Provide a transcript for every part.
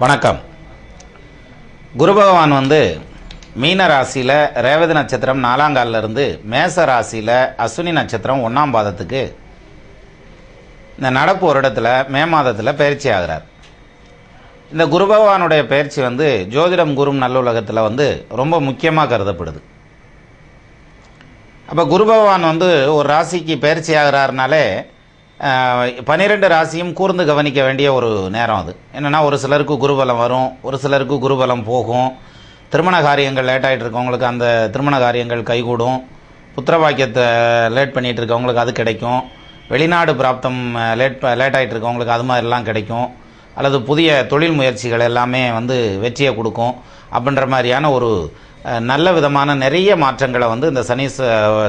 வணக்கம். குரு பகவான் வந்து மீன ராசியில் ரேவதி நட்சத்திரம் நாலாங்காலிருந்து மேச ராசியில் அஸ்வினி நட்சத்திரம் ஒன்றாம் பாதத்துக்கு இந்த நடப்பு வருடத்தில் மே மாதத்தில் பயிற்சி ஆகிறார். இந்த குரு பகவானுடைய பயிற்சி வந்து ஜோதிடம் குரும் நல்லுலகத்தில் வந்து ரொம்ப முக்கியமாக கருதப்படுது. அப்போ குரு பகவான் வந்து ஒரு ராசிக்கு பயிற்சி ஆகிறாருனாலே பன்னிரெண்டு ராசியும் கூர்ந்து கவனிக்க வேண்டிய ஒரு நேரம் அது. என்னென்னா ஒரு சிலருக்கு குருபலம் வரும் ஒரு சிலருக்கு குருபலம் போகும். திருமண காரியங்கள் லேட் ஆகிட்டு இருக்கவங்களுக்கு அந்த திருமண காரியங்கள் கைகூடும். புத்திரவாக்கியத்தை லேட் பண்ணிகிட்டு இருக்கவங்களுக்கு அது கிடைக்கும். வெளிநாடு பிராப்தம் லேட் லேட் ஆகிட்டு இருக்கவங்களுக்கு அது மாதிரிலாம் கிடைக்கும். அல்லது புதிய தொழில் முயற்சிகள் எல்லாமே வந்து வெற்றியை கொடுக்கும். அப்படின்ற மாதிரியான ஒரு நல்ல விதமான நிறைய மாற்றங்களை வந்து இந்த சனீஸ்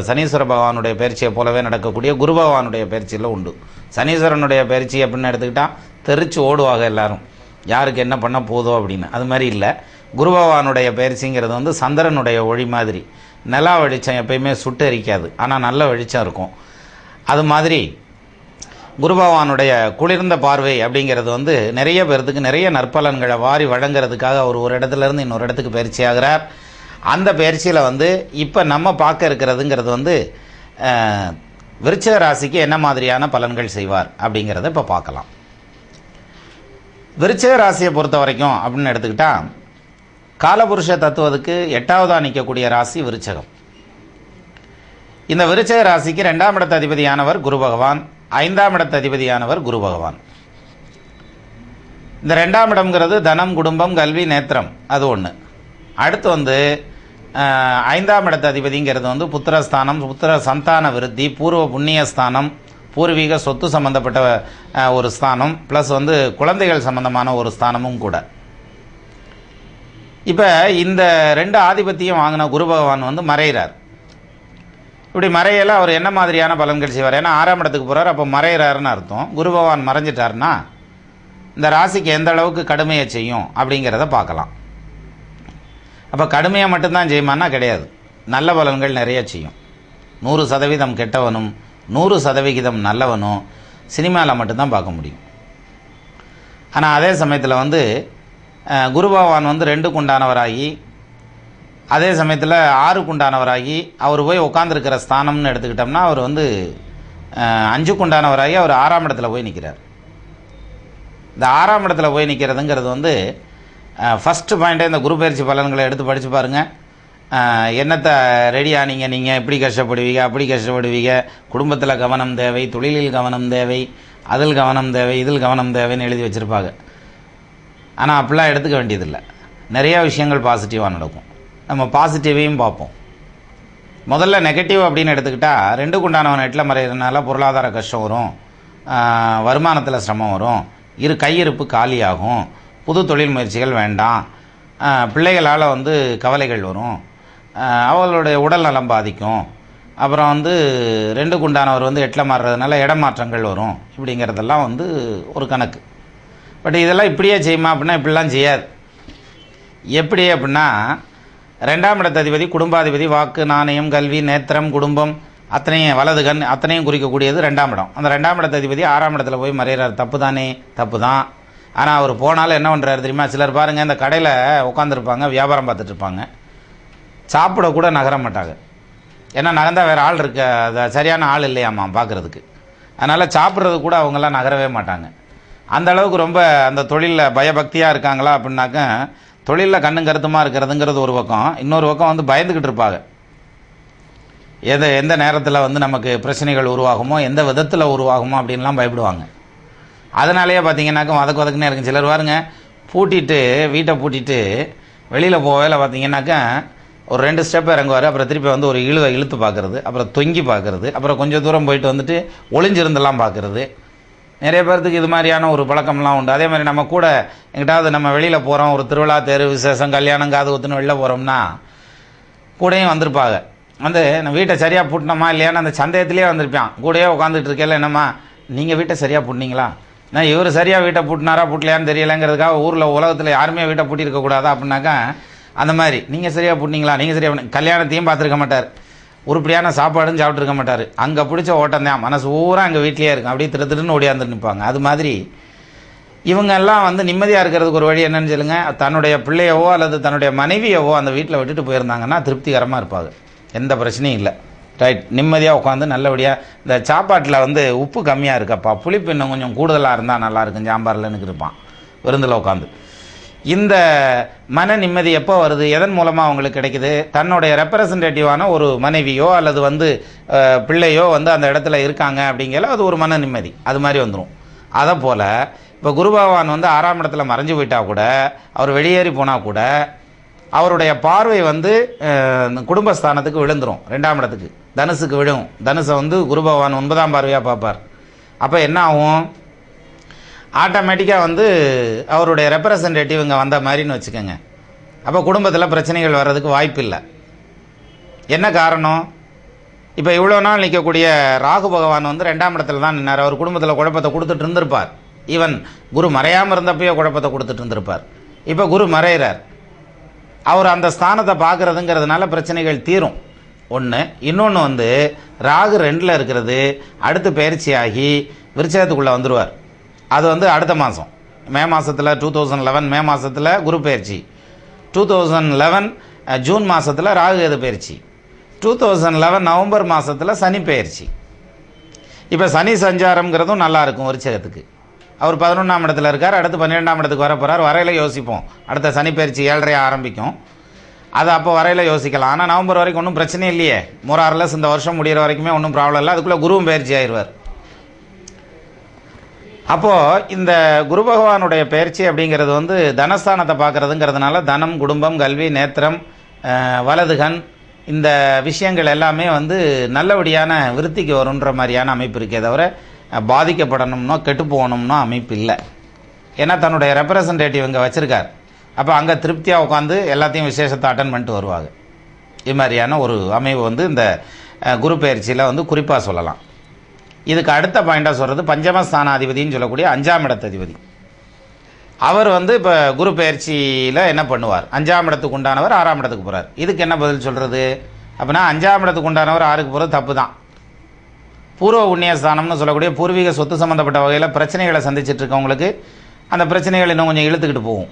சனீஸ்வர பகவானுடைய பயிற்சியை போலவே நடக்கக்கூடிய குரு பகவானுடைய பயிற்சியில் உண்டு. சனீஸ்வரனுடைய பயிற்சி அப்படின்னு எடுத்துக்கிட்டால் தெரிச்சு ஓடுவாங்க எல்லாரும். யாருக்கு என்ன பண்ண போதோ அப்படின்னு. அது மாதிரி இல்லை. குரு பகவானுடைய பயிற்சிங்கிறது வந்து சந்திரனுடைய ஒளி மாதிரி. நிலா வெளிச்சம் எப்பயுமே சுட்டெரிக்காது ஆனால் நல்ல வெளிச்சம் இருக்கும். அது மாதிரி குரு பகவானுடைய குளிர்ந்த பார்வை அப்படிங்கிறது வந்து நிறைய பேர்த்துக்கு நிறைய நற்பலன்களை வாரி வழங்குறதுக்காக அவர் ஒரு இடத்துல இருந்து இன்னொரு இடத்துக்கு பயிற்சி ஆகிறார். அந்த பயிற்சியில் வந்து இப்போ நம்ம பார்க்க இருக்கிறதுங்கிறது வந்து அஹ், விருச்சிக ராசிக்கு என்ன மாதிரியான பலன்கள் செய்வார் அப்படிங்கிறத இப்போ பார்க்கலாம். விருச்சிக ராசியை பொறுத்த வரைக்கும் அப்படின்னு எடுத்துக்கிட்டால் காலபுருஷ தத்துவத்துக்கு எட்டாவதாக நிற்கக்கூடிய ராசி விருச்சகம். இந்த விருச்சக ராசிக்கு ரெண்டாம் இடத்த அதிபதியானவர் குரு பகவான் ஐந்தாம் இடத்த அதிபதியானவர் குரு பகவான். இந்த ரெண்டாம் இடம்ங்கிறது தனம் குடும்பம் கல்வி நேத்திரம் அது ஒன்று அடுத்து வந்து ஐந்தாம் இடத்த அதிபதிங்கிறது வந்து புத்திரஸ்தானம் புத்திர சந்தான விருத்தி பூர்வ புண்ணியஸ்தானம் பூர்வீக சொத்து சம்பந்தப்பட்ட ஒரு ஸ்தானம் ப்ளஸ் வந்து குழந்தைகள் சம்பந்தமான ஒரு ஸ்தானமும் கூட. இப்போ இந்த ரெண்டு ஆதிபத்தியம் வாங்கின குரு பகவான் வந்து மறைகிறார் இப்படி மறையல அவர் என்ன மாதிரியான பலன்கள் செய்வார்? ஏன்னா ஆறாம் இடத்துக்கு போகிறார் அப்போ மறையிறாருன்னு அர்த்தம். குரு பகவான் மறைஞ்சிட்டாருன்னா இந்த ராசிக்கு எந்த அளவுக்கு கடுமையை செய்யும் அப்படிங்கிறத பார்க்கலாம். அப்போ கடுமையாக மட்டும்தான் செய்யுமான்னா கிடையாது. நல்ல பலன்கள் நிறைய செய்யும். நூறு சதவீதம் கெட்டவனும் நூறு சதவிகிதம் நல்லவனும் சினிமாவில் மட்டும்தான் பார்க்க முடியும். ஆனால் அதே சமயத்தில் வந்து குரு பகவான் வந்து ரெண்டுக்கு உண்டானவராகி அதே சமயத்தில் ஆறுக்கு உண்டானவராகி அவர் போய் உட்காந்துருக்கிற ஸ்தானம்னு எடுத்துக்கிட்டோம்னா அவர் வந்து அஞ்சுக்கு உண்டானவராகி அவர் ஆறாம் இடத்துல போய் நிற்கிறார் இந்த ஆறாம் இடத்துல போய் நிற்கிறதுங்கிறது வந்து ஃபஸ்ட்டு பாயிண்ட்டே இந்த குரு பயிற்சி பலன்களை எடுத்து படித்து பாருங்கள் என்னத்தை ரெடி ஆனீங்க நீங்கள் இப்படி கஷ்டப்படுவீங்க அப்படி கஷ்டப்படுவீங்க. குடும்பத்தில் கவனம் தேவை தொழிலில் கவனம் தேவை அதில் கவனம் தேவை இதில் கவனம் தேவைன்னு எழுதி வச்சுருப்பாங்க. ஆனால் அப்படிலாம் எடுத்துக்க வேண்டியதில்லை. நிறைய விஷயங்கள் பாசிட்டிவாக நடக்கும். நம்ம பாசிட்டிவையும் பார்ப்போம். முதல்ல நெகட்டிவ் அப்படின்னு எடுத்துக்கிட்டால் ரெண்டு குண்டானவன் எட்டில் மறைகிறதுனால பொருளாதார கஷ்டம் வரும். வருமானத்தில் சிரமம் வரும். இரு கையிருப்பு காலியாகும். புது தொழில் முயற்சிகள் வேண்டாம். பிள்ளைகளால் வந்து கவலைகள் வரும். அவர்களுடைய உடல் நலம் பாதிக்கும். அப்புறம் வந்து ரெண்டு குண்டானவர் வந்து எட்டில் மாறுறதுனால இடமாற்றங்கள் வரும். இப்படிங்கிறதெல்லாம் வந்து ஒரு கணக்கு. பட் இதெல்லாம் இப்படியே செய்யுமா அப்படின்னா இப்படிலாம் செய்யாது. எப்படி அப்படின்னா ரெண்டாம் இடத்ததிபதி குடும்பாதிபதி வாக்கு நாணயம் கல்வி நேத்திரம் குடும்பம் அத்தனையும் வலது கண் அத்தனையும் குறிக்கக்கூடியது ரெண்டாம் இடம். அந்த ரெண்டாம் இடத்ததிபதி ஆறாம் இடத்துல போய் மறைகிறார் தப்பு தானே தப்பு தான் ஆனால் அவர் போனாலும் என்ன பண்ணுறாரு தெரியுமா? சிலர் பாருங்கள் இந்த கடையில் உட்காந்துருப்பாங்க வியாபாரம் பார்த்துட்ருப்பாங்க சாப்பிடக்கூட சாப்பிட கூட நகர மாட்டாங்க. ஏன்னா நகர்ந்தால் வேறு ஆள் இருக்க அது சரியான ஆள் இல்லையாம்மா பார்க்குறதுக்கு. அதனால் சாப்பிட்றது கூட அவங்கெல்லாம் நகரவே மாட்டாங்க. அந்த அளவுக்கு ரொம்ப அந்த தொழிலில் பயபக்தியாக இருக்காங்களா அப்படின்னாக்க தொழிலில் கண்ணும் கருத்துமாக இருக்கிறதுங்கிறது ஒரு பக்கம். இன்னொரு பக்கம் வந்து பயந்துக்கிட்டு இருப்பாங்க. எது எந்த நேரத்தில் வந்து நமக்கு பிரச்சனைகள் உருவாகுமோ எந்த விதத்தில் உருவாகுமோ அப்படின்லாம் பயப்படுவாங்க. அதனாலேயே பார்த்தீங்கன்னாக்கா வதக்கு வதக்குன்னு இருக்கும். சிலர் பாருங்க பூட்டிட்டு வீட்டை பூட்டிட்டு வெளியில் போவேல பார்த்தீங்கன்னாக்கா ஒரு ரெண்டு ஸ்டெப் இறங்குவார் அப்புறம் திருப்பி வந்து ஒரு இழுவை இழுத்து பார்க்குறது அப்புறம் தொங்கி பார்க்குறது அப்புறம் கொஞ்சம் தூரம் போயிட்டு வந்துட்டு ஒளிஞ்சிருந்தெல்லாம் பார்க்குறது நிறைய பேர்த்துக்கு இது மாதிரியான ஒரு பழக்கம்லாம் உண்டு. அதே மாதிரி நம்ம கூட எங்கிட்டாவது நம்ம வெளியில் போகிறோம் ஒரு திருவிழா தேர் விசேஷம் கல்யாணம் காது குத்துன்னு வெளில போகிறோம்னா கூடயும் வந்திருப்பாங்க. வந்து நான் வீட்டை சரியாக பூட்டினோமா இல்லையான்னு அந்த சந்தேகத்திலே வந்திருப்பான். கூடயே உட்காந்துட்டு இருக்கேல என்னம்மா நீங்கள் வீட்டை சரியாக பூட்டினீங்களா? நான் இவர் சரியாக வீட்டை பூட்டினாரா பூட்டலையான்னு தெரியலைங்கிறதுக்காக ஊரில் உலகத்தில் யாருமே வீட்டை பூட்டியிருக்க கூடாதா அப்படின்னாக்கா அந்த மாதிரி நீங்கள் சரியாக பூட்டினீங்களா நீங்கள் சரியாக கல்யாணத்தையும் பார்த்துருக்க மாட்டார். உருப்படியான சாப்பாடும் சாப்பிட்ருக்க மாட்டார். அங்கே பிடிச்ச ஓட்டம் தான் மனசு பூரா அங்கே வீட்லேயே இருக்கும். அப்படியே திரு திருன்னு ஓடியாந்து நிற்பாங்க அது மாதிரி இவங்க எல்லாம் வந்து நிம்மதியாக இருக்கிறதுக்கு ஒரு வழி என்னன்னு சொல்லுங்க. தன்னுடைய பிள்ளையவோ அல்லது தன்னுடைய மனைவியவோ அந்த வீட்டில் விட்டுட்டு போயிருந்தாங்கன்னா திருப்திகரமாக இருப்பாங்க. எந்த பிரச்சனையும் இல்லை. ரைட் நிம்மதியாக உட்காந்து நல்லபடியாக இந்த சாப்பாட்டில் வந்து உப்பு கம்மியாக இருக்கப்பா. புளிப்பு இன்னும் கொஞ்சம் கூடுதலாக இருந்தால் நல்லாயிருக்கும் சாம்பாரில்னு சாம்பார்லன்னு இருப்பான். விருந்தில் உட்காந்து இந்த மன நிம்மதி எப்போ வருது? எதன் மூலமாக அவங்களுக்கு கிடைக்குது? தன்னுடைய ரெப்ரசன்டேட்டிவான ஒரு மனைவியோ அல்லது வந்து பிள்ளையோ வந்து அந்த இடத்துல இருக்காங்க அப்படிங்கல அது ஒரு மன நிம்மதி. அது மாதிரி வந்துடும் அதை போல் இப்போ குரு பகவான் வந்து ஆறாம் இடத்துல மறைஞ்சு போயிட்டால் கூட அவர் வெளியேறி போனால் கூட அவருடைய பார்வை வந்து குடும்பஸ்தானத்துக்கு விழுந்துரும். ரெண்டாம் இடத்துக்கு. தனுசுக்கு விழும். தனுசை வந்து குரு பகவான் ஒன்பதாம் பார்வையாக பார்ப்பார். அப்போ என்ன ஆகும்? ஆட்டோமேட்டிக்காக வந்து அவருடைய ரெப்ரசன்டேட்டிவ் இங்கே வந்த மாதிரின்னு வச்சுக்கோங்க. அப்போ குடும்பத்தில் பிரச்சனைகள் வர்றதுக்கு வாய்ப்பு இல்லை என்ன காரணம்? இப்போ இவ்வளோ நாள் நிற்கக்கூடிய ராகு பகவான் வந்து ரெண்டாம் இடத்துல தான் நின்னார். அவர் குடும்பத்தில் குழப்பத்தை கொடுத்துட்டு இருந்திருப்பார். ஈவன் குரு மறையாமல் இருந்தப்பயே குழப்பத்தை கொடுத்துட்டு இருந்திருப்பார். இப்போ குரு மறையிறார். அவர் அந்த ஸ்தானத்தை பார்க்குறதுங்கிறதுனால பிரச்சனைகள் தீரும். ஒன்று இன்னொன்று வந்து ராகு ரெண்டில் இருக்கிறது அடுத்து பயிற்சியாகி விருச்சகத்துக்குள்ளே வந்துடுவார் அது வந்து அடுத்த மாதம் மே மாதத்தில் டூ தௌசண்ட் லெவன் மே மாதத்தில் குரு பயிற்சி. டூ தௌசண்ட் லெவன் ஜூன் மாதத்தில் ராகு எது பயிற்சி. டூ தௌசண்ட் லெவன் நவம்பர் மாதத்தில் சனி பயிற்சி. இப்போ சனி சஞ்சாரம்ங்கிறதும் நல்லாயிருக்கும் விருச்சகத்துக்கு. அவர் பதினொன்றாம் இடத்துல இருக்கார் அடுத்து பன்னிரெண்டாம் இடத்துக்கு வர போகிறார் வரையில் யோசிப்போம். அடுத்த சனி பயிற்சி ஏழரை ஆரம்பிக்கும். அது அப்போ வரையில யோசிக்கலாம். ஆனால் நவம்பர் வரைக்கும் ஒன்றும் பிரச்சனை இல்லையே. மொரார்லஸ் இந்த வருஷம் முடிகிற வரைக்குமே ஒன்றும் ப்ராப்ளம் இல்லை. அதுக்குள்ளே குருவும் பயிற்சி ஆயிடுவார். அப்போது இந்த குரு பகவானுடைய பயிற்சி அப்படிங்கிறது வந்து தனஸ்தானத்தை பார்க்கறதுங்கிறதுனால தனம் குடும்பம் கல்வி நேத்திரம் வலதுகன் இந்த விஷயங்கள் எல்லாமே வந்து நல்லபடியான விருத்திக்கு வருன்ற மாதிரியான அமைப்பு இருக்கே தவிர பாதிக்கப்படணும்னோ கெட்டு போகணும்னோ அமைப்பு இல்லை ஏன்னா தன்னுடைய ரெப்ரசன்டேட்டிவ் இங்கே வச்சுருக்கார். அப்போ அங்கே திருப்தியாக உட்காந்து எல்லாத்தையும் விசேஷத்தை அட்டன் பண்ணிட்டு வருவாங்க. இது மாதிரியான ஒரு அமைவு வந்து இந்த குரு பயிற்சியில் வந்து குறிப்பாக சொல்லலாம். இதுக்கு அடுத்த பாயிண்டாக சொல்கிறது பஞ்சமஸ்தானாதிபதினு சொல்லக்கூடிய அஞ்சாம் இடத்ததிபதி. அவர் வந்து இப்போ குரு பயிற்சியில் என்ன பண்ணுவார்? அஞ்சாம் இடத்துக்கு உண்டானவர் ஆறாம் இடத்துக்கு போகிறார் இதுக்கு என்ன பதில் சொல்கிறது அப்படின்னா அஞ்சாம் இடத்துக்கு உண்டானவர் ஆறுக்கு போகிறது தப்பு தான் பூர்வ புண்ணியஸ்தானம்னு சொல்லக்கூடிய பூர்வீக சொத்து சம்மந்தப்பட்ட வகையில் பிரச்சனைகளை சந்திச்சிட்டு இருக்கவங்களுக்கு அந்த பிரச்சனைகள் இன்னும் கொஞ்சம் இழுத்துக்கிட்டு போகும்.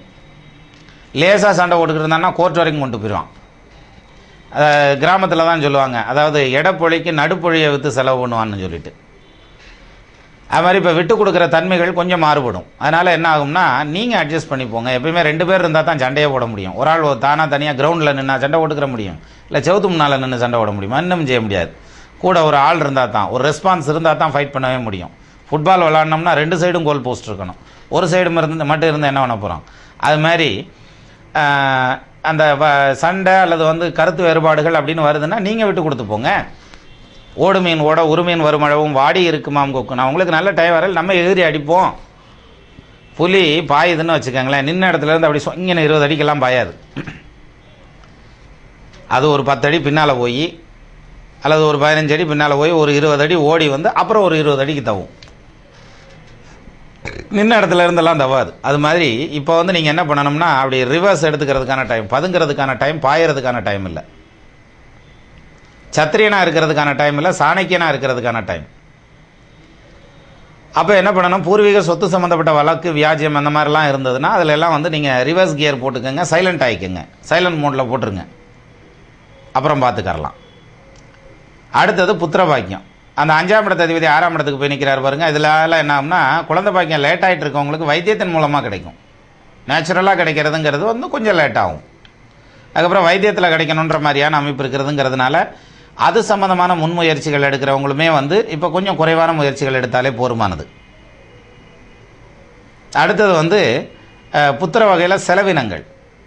லேசாக சண்டை போட்டுக்கிட்டு இருந்தான்னா கோர்ட் வரைக்கும் கொண்டு போயிடுவான். கிராமத்தில் தான் சொல்லுவாங்க. அதாவது இடப்பொழிக்கு நடுப்பொழியை விற்று செலவு பண்ணுவான்னு சொல்லிட்டு. அது மாதிரி இப்போ விட்டு கொடுக்குற தன்மைகள் கொஞ்சம் மாறுபடும். அதனால் என்ன ஆகும்னா நீங்கள் அட்ஜஸ்ட் பண்ணிப்போங்க எப்பயுமே ரெண்டு பேர் இருந்தால் தான் சண்டையே போட முடியும். ஒரு ஆள் தானாக தனியாக கிரவுண்டில் நின்னா சண்டை போட்டுக்கிற முடியும். இல்லை செவுத்து முன்னால் நின்று சண்டை போட முடியுமா? இன்னும் செய்ய முடியாது. கூட ஒரு ஆள் இருந்தால் தான் ஒரு ரெஸ்பான்ஸ் இருந்தால் தான் ஃபைட் பண்ணவே முடியும். ஃபுட்பால் விளாட்னோம்னா ரெண்டு சைடும் கோல் போஸ்ட் இருக்கணும். ஒரு சைடு இருந்து மட்டும் இருந்து என்ன பண்ண போகிறோம் அது மாதிரி அந்த வ- சண்டை அல்லது வந்து கருத்து வேறுபாடுகள் அப்படின்னு வருதுன்னா நீங்கள் விட்டு கொடுத்து போங்க. ஓடு மீன் ஓட உருமீன் வருமழவும் வருமளவும் வாடி இருக்குமாம் கொக்கு? நான் உங்களுக்கு நல்ல டைம் வரல நம்ம எதிரி அடிப்போம். புலி பாயுதுன்னு வச்சுக்கோங்களேன். நின்ன இடத்துல இருந்து அப்படி சொங்கின இருபது அடிக்கெல்லாம் பாயாது. அது ஒரு பத்து அடி பின்னால் போய் அல்லது ஒரு பதினஞ்சு அடி பின்னால் போய் ஒரு இருபது அடி ஓடி வந்து அப்புறம் ஒரு இருபது அடிக்கு தவும். நின்ன இடத்துல இருந்தெல்லாம் தவாது. அது மாதிரி இப்போ வந்து நீங்கள் என்ன பண்ணணும்னா அப்படி ரிவர்ஸ் எடுத்துக்கிறதுக்கான டைம் பதுங்கிறதுக்கான டைம் பாயறதுக்கான டைம் இல்லை. சத்திரியனாக இருக்கிறதுக்கான டைம் இல்லை சாணக்கியனா இருக்கிறதுக்கான டைம் அப்போ என்ன பண்ணணும்? பூர்வீக சொத்து சம்மந்தப்பட்ட வழக்கு வியாஜியம் அந்த மாதிரிலாம் இருந்ததுன்னா அதில் எல்லாம் வந்து நீங்கள் ரிவர்ஸ் கியர் போட்டுக்கோங்க சைலண்ட் ஆகிக்கோங்க சைலண்ட் மோடில் போட்டுருங்க. அப்புறம் பார்த்துக்கரலாம் அடுத்தது புத்திர பாக்கியம். அந்த அஞ்சாம் இடத்த அதிபதி ஆறாம் இடத்துக்கு போய் நிற்கிறார் பாருங்க. இதெல்லாம் என்ன ஆகும்னா குழந்தை பாக்கியம் லேட் ஆகிட்டு இருக்கவங்களுக்கு வைத்தியத்தின் மூலமாக கிடைக்கும். நேச்சுரலாக கிடைக்கிறதுங்கிறது வந்து கொஞ்சம் லேட் ஆகும். அதுக்கப்புறம் வைத்தியத்தில் கிடைக்கணுன்ற மாதிரியான அமைப்பு இருக்கிறதுங்கிறதுனால அது சம்மந்தமான முன்முயற்சிகள் எடுக்கிறவங்களுமே வந்து இப்போ கொஞ்சம் குறைவான முயற்சிகள் எடுத்தாலே போருமானது. அடுத்தது வந்து புத்திர வகையில் செலவினங்கள்.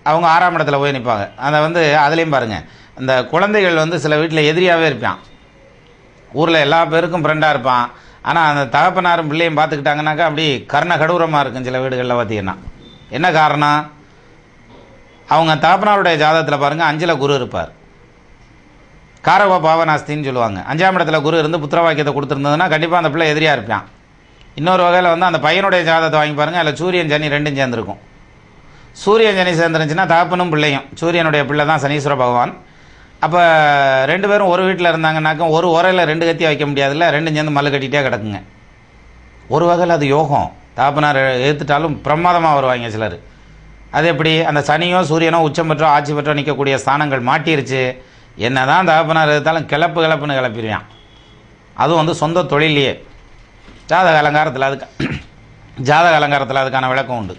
அவங்க ஆறாம் இடத்துல போய் நிற்பாங்க அதை வந்து அதுலேயும் பாருங்கள் இந்த குழந்தைகள் வந்து சில வீட்டில் எதிரியாகவே இருப்பான். ஊரில் எல்லா பேருக்கும் ஃப்ரெண்டாக இருப்பான். ஆனால் அந்த தகப்பனாரும் பிள்ளையும் பார்த்துக்கிட்டாங்கனாக்கா அப்படி கர்ண கடூரமாக இருக்கும் சில வீடுகளில் பார்த்தீங்கன்னா என்ன காரணம்? அவங்க தகப்பனாருடைய ஜாதகத்தில் பாருங்கள் அஞ்சில் குரு இருப்பார். காரகோ பாவநாஸ்தின்னு சொல்லுவாங்க. அஞ்சாம் இடத்துல குரு இருந்து புத்திரவாக்கியத்தை கொடுத்துருந்ததுன்னா கண்டிப்பாக அந்த பிள்ளை எதிரியாக இருப்பான். இன்னொரு வகையில் வந்து அந்த பையனுடைய ஜாதகத்தை வாங்கி பாருங்கள் அதில் சூரியன் சனி ரெண்டும் சேர்ந்துருக்கும். சூரியன் சனி சேர்ந்துருந்துச்சுன்னா தகப்பனும் பிள்ளையும். சூரியனுடைய பிள்ளை தான் சனீஸ்வர பகவான். அப்போ ரெண்டு பேரும் ஒரு வீட்டில் இருந்தாங்கன்னாக்கா ஒரு உரையில் ரெண்டு கத்தியாக வைக்க முடியாதுல்ல ரெண்டும் சேர்ந்து மல்லு கட்டிகிட்டே கிடக்குங்க. ஒரு வகையில் அது யோகம். தாப்பனார் எடுத்துட்டாலும் பிரமாதமாக வருவாங்க சிலர். அது எப்படி? அந்த சனியோ சூரியனோ உச்சம் பெற்றோ ஆட்சி பெற்றோ நிற்கக்கூடிய ஸ்தானங்கள் மாட்டிருச்சு. என்ன தான் தகப்பனார் எடுத்தாலும் கிளப்பு கிளப்புன்னு கிளப்பிடுவான். அதுவும் வந்து சொந்த தொழிலையே ஜாதக அலங்காரத்தில் அதுக்கு ஜாதக அலங்காரத்தில் அதுக்கான விளக்கம் உண்டு.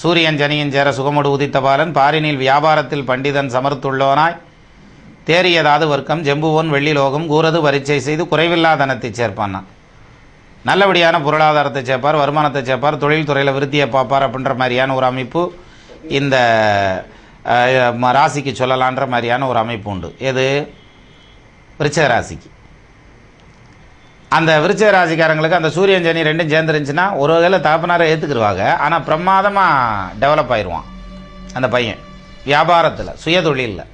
சூரியன் ஜனியின் சேர சுகமுடு உதித்த பாலன் பாரினில் வியாபாரத்தில் பண்டிதன் சமர்த்துள்ளவனாய். தேறியதாது வர்க்கம் ஜெம்புவோன் வெள்ளிலோகம் கூறது பரீட்சை செய்து குறைவில்லாதனத்தை சேர்ப்பான்னா நல்லபடியான பொருளாதாரத்தை சேர்ப்பார் வருமானத்தை சேர்ப்பார் தொழில் துறையில் விருத்தியை பார்ப்பார் அப்படின்ற மாதிரியான ஒரு அமைப்பு இந்த ராசிக்கு சொல்லலான்ற மாதிரியான ஒரு அமைப்பு உண்டு. எது? விருச்சக ராசிக்கு. அந்த விருச்சக ராசிக்காரங்களுக்கு அந்த சூரியன் சனி ரெண்டும் சேர்ந்துருந்துச்சுன்னா ஒரு வகையில் தகப்பனாரை ஏற்றுக்குருவாங்க ஆனால் பிரமாதமாக டெவலப் ஆயிடுவான் அந்த பையன். வியாபாரத்தில் சுயதொழிலில்.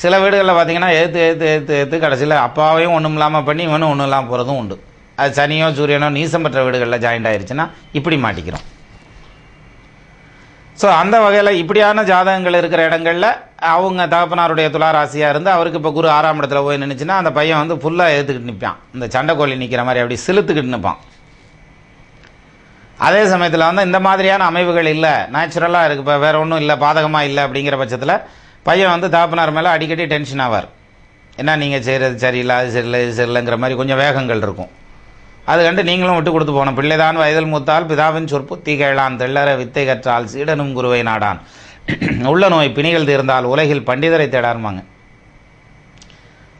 சில வீடுகளில் பார்த்தீங்கன்னா ஏற்று ஏற்று ஏற்று ஏற்று கடைசியில் அப்பாவையும் ஒன்றும் இல்லாமல் பண்ணி இவனும் ஒன்றும் இல்லாமல் போகிறதும் உண்டு. அது சனியோ சூரியனோ நீசம் பெற்ற வீடுகளில் ஜாயிண்ட் ஆயிடுச்சுன்னா இப்படி மாட்டிக்கிறோம். ஸோ அந்த வகையில் இப்படியான ஜாதகங்கள் இருக்கிற இடங்களில் அவங்க தகப்பனாருடைய துளாராசியாக இருந்து அவருக்கு இப்போ குரு ஆறாம் இடத்துல போய் நின்றுச்சுன்னா அந்த பையன் வந்து ஃபுல்லாக எடுத்துக்கிட்டு நிற்பான் இந்த சண்டைக்கோழி நிற்கிற மாதிரி அப்படி சிலுத்துக்கிட்டு நிற்பான் அதே சமயத்தில் வந்து இந்த மாதிரியான அமைவுகள் இல்லை. நேச்சுரலாக இருக்குது இப்போ வேறு ஒன்றும் இல்லை. பாதகமாக இல்லை அப்படிங்கிற பட்சத்தில் பையன் வந்து தாப்பனார் மேலே அடிக்கடி டென்ஷன் ஆவார். என்ன நீங்கள் செய்கிறது சரியில்லை அது சரியில்லை இது சரியில்லைங்கிற மாதிரி கொஞ்சம் வேகங்கள் இருக்கும். அது கண்டு நீங்களும் விட்டு கொடுத்து போகணும். பிள்ளைதான் வயதில் மூத்தால் பிதாவின் சொற்பு தீகழான் தெள்ளற வித்தை கற்றால் சீடனும் குருவை நாடான். உள்ள நோய் பிணிகள் தீர்ந்தால் உலகில் பண்டிதரை தேடாருமாங்க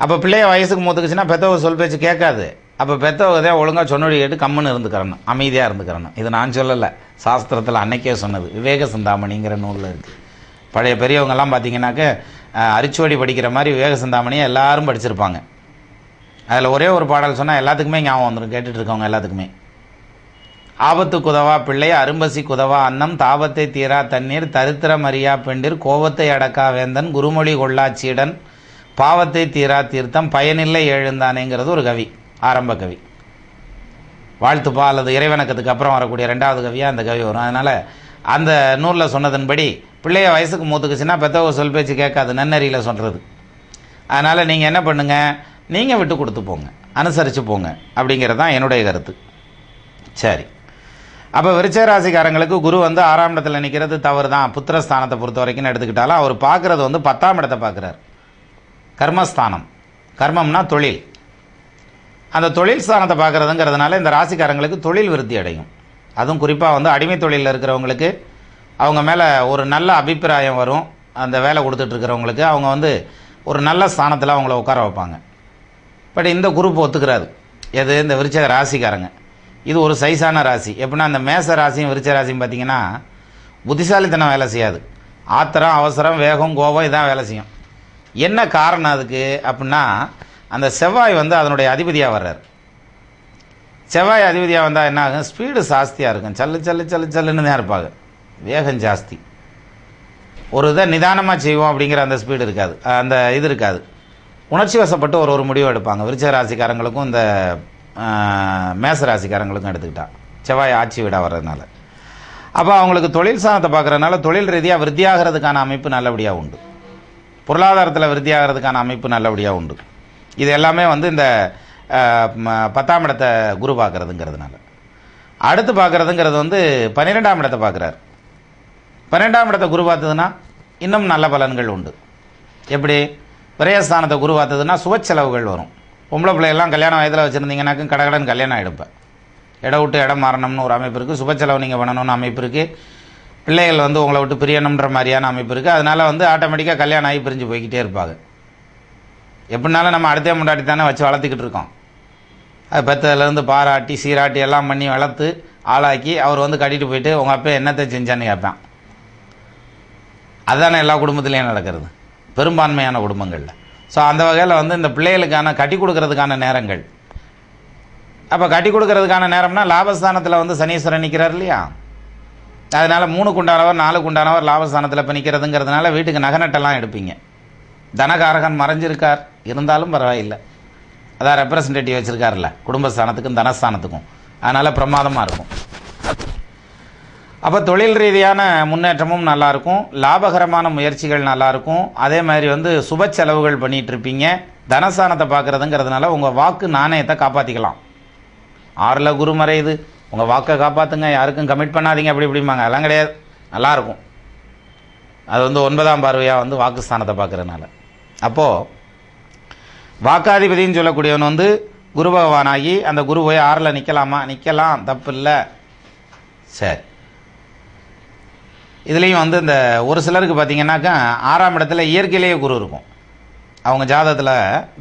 அப்போ பிள்ளைய வயசுக்கு மூத்துக்குச்சுன்னா பெத்தவ சொல் பேச்சு கேட்காது. அப்போ பெத்தவ தான் ஒழுங்காக சொன்னொடி கேட்டு கம்முன்னு இருந்துக்கிறணும். அமைதியாக இருந்துக்கிறணும். இது நான் சொல்லலை. சாஸ்திரத்தில் அன்னைக்கே சொன்னது. விவேக சிந்தாமணிங்கிற நூலில் இருக்குது பழைய பெரியவங்கெல்லாம் பார்த்தீங்கன்னாக்க அரிச்சுவடி படிக்கிற மாதிரி விவேக சிந்தாமணியை எல்லாரும் படிச்சிருப்பாங்க. அதில் ஒரே ஒரு பாடல் சொன்னால் எல்லாத்துக்குமே ஞாபகம் வந்துடும் கேட்டுட்டு இருக்கவங்க எல்லாத்துக்குமே. ஆபத்து குதவா பிள்ளை அரும்பசி குதவா அன்னம் தாபத்தை தீரா தண்ணீர் தரித்திரம் அறியா பெண்டிர் கோபத்தை அடக்கா வேந்தன் குருமொழி கொள்ளாச்சியுடன் பாவத்தை தீரா தீர்த்தம் பயனில்லை எழுந்தானேங்கிறது ஒரு கவி ஆரம்ப கவி. வாழ்த்துப்பா அல்லது இறைவணக்கத்துக்கு அப்புறம் வரக்கூடிய ரெண்டாவது கவியாக அந்த கவி வரும். அதனால் அந்த நூலில் சொன்னதன்படி பிள்ளைய வயசுக்கு மூத்துக்குச்சுன்னா பெத்தவ சொல் பேச்சு கேட்காது நன்னறியில் சொல்கிறது அதனால் நீங்கள் என்ன பண்ணுங்கள் நீங்கள் விட்டு கொடுத்து போங்க அனுசரித்து போங்க அப்படிங்கிறது தான் என்னுடைய கருத்து. சரி. அப்போ விருச்சராசிக்காரங்களுக்கு குரு வந்து ஆறாம் இடத்துல நிற்கிறது தவறு தான் புத்திரஸ்தானத்தை பொறுத்த வரைக்கும் எடுத்துக்கிட்டாலும் அவர் பார்க்குறது வந்து பத்தாம் இடத்தை பார்க்குறார். கர்மஸ்தானம். கர்மம்னா தொழில். அந்த தொழில் ஸ்தானத்தை பார்க்குறதுங்கிறதுனால இந்த ராசிக்காரங்களுக்கு தொழில் விருத்தி அடையும். அதுவும் குறிப்பாக வந்து அடிமை தொழிலில் இருக்கிறவங்களுக்கு அவங்க மேலே ஒரு நல்ல அபிப்பிராயம் வரும். அந்த வேலை கொடுத்துட்ருக்கிறவங்களுக்கு அவங்க வந்து ஒரு நல்ல ஸ்தானத்தில் அவங்கள உட்கார வைப்பாங்க. பட் இந்த குரூப் ஒத்துக்கிறாது. எது? இந்த விருச்சக ராசிக்காரங்க. இது ஒரு சைஸான ராசி. எப்படின்னா அந்த மேச ராசியும் விருச்ச ராசியும் பார்த்திங்கன்னா புத்திசாலித்தனம் வேலை செய்யாது. ஆத்திரம் அவசரம் வேகம் கோபம் இதான் வேலை செய்யும். என்ன காரணம் அதுக்கு? அப்படின்னா அந்த செவ்வாய் வந்து அதனுடைய அதிபதியாக வர்றார். செவ்வாய் அதிபதியாக வந்தால் என்ன ஆகும்? ஸ்பீடு ஜாஸ்தியாக இருக்கும். சல்லு சல்லு சல்லு சல்லுன்னு தான் இருப்பாங்க. வேகம் ஜாஸ்தி. ஒரு இதை நிதானமாக செய்வோம் அப்படிங்கிற அந்த ஸ்பீடு இருக்காது. அந்த இது இருக்காது. உணர்ச்சி வசப்பட்டு ஒரு ஒரு முடிவு எடுப்பாங்க. விருச்ச ராசிக்காரங்களுக்கும் இந்த மேச ராசிக்காரங்களுக்கும் எடுத்துக்கிட்டா. செவ்வாய் ஆட்சி வீடாக வர்றதுனால. அப்போ அவங்களுக்கு தொழில் சாணத்தை பார்க்குறதுனால தொழில் ரீதியாக விருத்தியாகிறதுக்கான அமைப்பு நல்லபடியாக உண்டு. பொருளாதாரத்தில் விருத்தியாகிறதுக்கான அமைப்பு நல்லபடியாக உண்டு. இது எல்லாமே வந்து இந்த பத்தாம் இடத்தை குரு பார்க்குறதுங்கிறதுனால. அடுத்து பார்க்குறதுங்கிறது வந்து பன்னிரெண்டாம் இடத்தை பார்க்குறாரு. பன்னெண்டாம் இடத்தை குரு பார்த்ததுன்னா இன்னும் நல்ல பலன்கள் உண்டு. எப்படி? விரயஸ்தானத்தை குரு பார்த்ததுன்னா சுவ செலவுகள் வரும். பொம்பளை பிள்ளையெல்லாம் கல்யாணம் வயதில் வச்சுருந்தீங்கன்னாக்கும் கடகடன் கல்யாணம் எடுப்பேன் இடம் விட்டு இடம் மாறணும்னு ஒரு அமைப்பு இருக்குது சுப செலவு நீங்கள் பண்ணணும்னு அமைப்பு இருக்குது பிள்ளைகள் வந்து உங்களை விட்டு பிரியணுன்ற மாதிரியான அமைப்பு இருக்குது அதனால் வந்து ஆட்டோமேட்டிக்காக கல்யாணம் ஆகி பிரிஞ்சு போய்கிட்டே இருப்பாங்க. எப்படினாலும் நம்ம அடுத்தே முன்னாடி தானே வச்சு வளர்த்துக்கிட்டு இருக்கோம். அது பெத்ததுலேருந்து பாராட்டி சீராட்டி எல்லாம் பண்ணி வளர்த்து ஆளாக்கி அவர் வந்து கட்டிட்டு போயிட்டு உங்கள் அப்பா என்னத்தை செஞ்சான்னு கேட்பேன். அதுதானே எல்லா குடும்பத்துலேயும் நடக்கிறது. பெரும்பான்மையான குடும்பங்களில். ஸோ அந்த வகையில் வந்து இந்த பிள்ளைகளுக்கான கட்டி கொடுக்கறதுக்கான நேரங்கள். அப்போ கட்டி கொடுக்கறதுக்கான நேரம்னா லாபஸ்தானத்தில் வந்து சனீஸ்வரன் நிற்கிறார் இல்லையா? அதனால் மூணு குண்டானவர் நாலு குண்டானவர் லாபஸ்தானத்தில் இப்போ நிற்கிறதுங்கிறதுனால வீட்டுக்கு நகநட்டெல்லாம் எடுப்பீங்க. தனகாரகன் மறைஞ்சிருக்கார். இருந்தாலும் பரவாயில்லை. அதான் ரெப்ரசன்டேட்டிவ் வச்சுருக்காருல்ல. குடும்பஸ்தானத்துக்கும் தனஸ்தானத்துக்கும். அதனால் பிரமாதமாக இருக்கும். அப்போ தொழில் ரீதியான முன்னேற்றமும் நல்லாயிருக்கும். லாபகரமான முயற்சிகள் நல்லாயிருக்கும். அதே மாதிரி வந்து சுப செலவுகள் பண்ணிகிட்ருப்பீங்க தனஸ்தானத்தை பார்க்குறதுங்கிறதுனால உங்கள் வாக்கு நாணயத்தை காப்பாற்றிக்கலாம் ஆறில் குரு மறையுது. உங்கள் வாக்கை காப்பாற்றுங்க யாருக்கும் கமிட் பண்ணாதீங்க. அப்படி இப்படிம்பாங்க. அதெல்லாம் கிடையாது. நல்லாயிருக்கும். அது வந்து ஒன்பதாம் பார்வையாக வந்து வாக்குஸ்தானத்தை பார்க்குறதுனால. அப்போது வாக்காதிபதின்னு சொல்லக்கூடியவன் வந்து குரு பகவானாகி அந்த குரு போய் ஆறில் நிற்கலாமா நிற்கலாம் தப்பு இல்லை சரி. இதுலேயும் வந்து இந்த ஒரு சிலருக்கு பார்த்தீங்கன்னாக்கா ஆறாம் இடத்துல இயற்கையிலேயே குரு இருக்கும். அவங்க ஜாதகத்தில்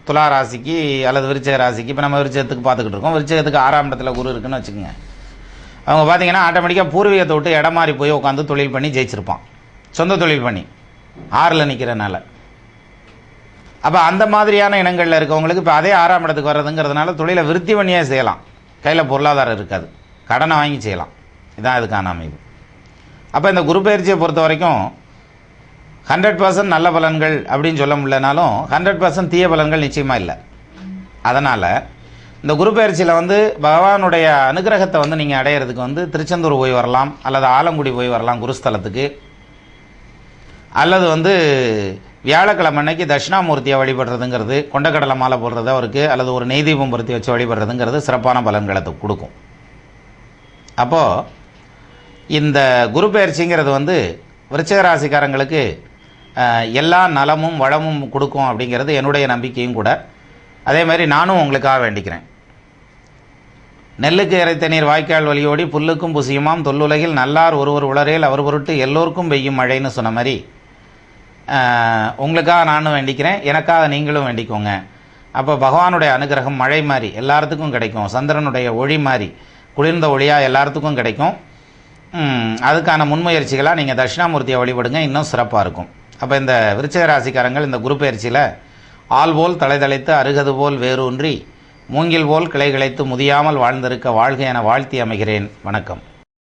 துலா ராசிக்கு அல்லது விருச்சக ராசிக்கு இப்போ நம்ம விருச்சகத்துக்கு பார்த்துக்கிட்டு இருக்கோம். விருச்சகத்துக்கு ஆறாம் இடத்துல குரு இருக்குன்னு வச்சுக்கோங்க. அவங்க பார்த்தீங்கன்னா ஆட்டோமேட்டிக்காக பூர்வீகத்தை விட்டு இடம் மாறி போய் உட்காந்து தொழில் பண்ணி ஜெயிச்சிருப்பான். சொந்த தொழில் பண்ணி. ஆறில் நிற்கிறனால அப்போ அந்த மாதிரியான இனங்களில் இருக்கவங்களுக்கு இப்போ அதே ஆறாம் இடத்துக்கு வர்றதுங்கிறதுனால தொழிலை விருத்தி பண்ணியே செய்யலாம். கையில் பொருளாதாரம் இருக்காது. கடனை வாங்கி செய்யலாம். இதுதான் இதுக்கான அமைப்பு. அப்போ இந்த குரு பயிற்சியை பொறுத்த வரைக்கும் ஹண்ட்ரட் பர்சன்ட் நல்ல பலன்கள் அப்படின்னு சொல்ல முடியலனாலும் ஹண்ட்ரட் பர்சன்ட் தீய பலன்கள் நிச்சயமாக இல்லை. அதனால் இந்த குரு பயிற்சியில் வந்து பகவானுடைய அனுகிரகத்தை வந்து நீங்கள் அடையிறதுக்கு வந்து திருச்செந்தூர் போய் வரலாம் அல்லது ஆலங்குடி போய் வரலாம் குருஸ்தலத்துக்கு. அல்லது வந்து வியாழக்கிழமை அன்னைக்கு தட்சிணாமூர்த்தியை வழிபடுறதுங்கிறது கொண்டக்கடலை மாலை போடுறது அவருக்கு அல்லது ஒரு நெய் தீபம் பொருத்தி வச்சு வழிபடுறதுங்கிறது சிறப்பான பலன்களை கொடுக்கும். அப்போது இந்த குரு பயிற்சிங்கிறது வந்து விருச்சிக ராசிக்காரங்களுக்கு எல்லா நலமும் வளமும் கொடுக்கும் அப்படிங்கிறது என்னுடைய நம்பிக்கையும் கூட. அதே மாதிரி நானும் உங்களுக்காக வேண்டிக்கிறேன். நெல்லுக்கு இறைத்த நீர் வாய்க்கால் வழியோடி புல்லுக்கும் புசியுமாம் தொல்லுலகில் நல்லார் ஒருவர் உளரேல் அவர் பொருட்டு எல்லோருக்கும் பெய்யும் மழைன்னு சொன்ன மாதிரி உங்களுக்காக நானும் வேண்டிக்கிறேன். எனக்காக நீங்களும் வேண்டிக்கோங்க. அப்போ பகவானுடைய அனுகிரகம் மழை மாதிரி எல்லாத்துக்கும் கிடைக்கும். சந்திரனுடைய ஒளி மாதிரி குளிர்ந்த ஒளியாக எல்லாத்துக்கும் கிடைக்கும். அதுக்கான முன்முயற்சிகளாக நீங்கள் தட்சிணாமூர்த்தியை வழிபடுங்க. இன்னும் சிறப்பாக இருக்கும். அப்போ இந்த விருச்சிக ராசிக்காரங்கள் இந்த குரு பயிற்சியில் ஆள் போல் தலை தலைத்து அருகது போல் வேரூன்றி மூங்கில் போல் கிளை கிளைத்து முதியாமல் வாழ்ந்திருக்க வாழ்க என வாழ்த்தி அமைகிறேன். வணக்கம்.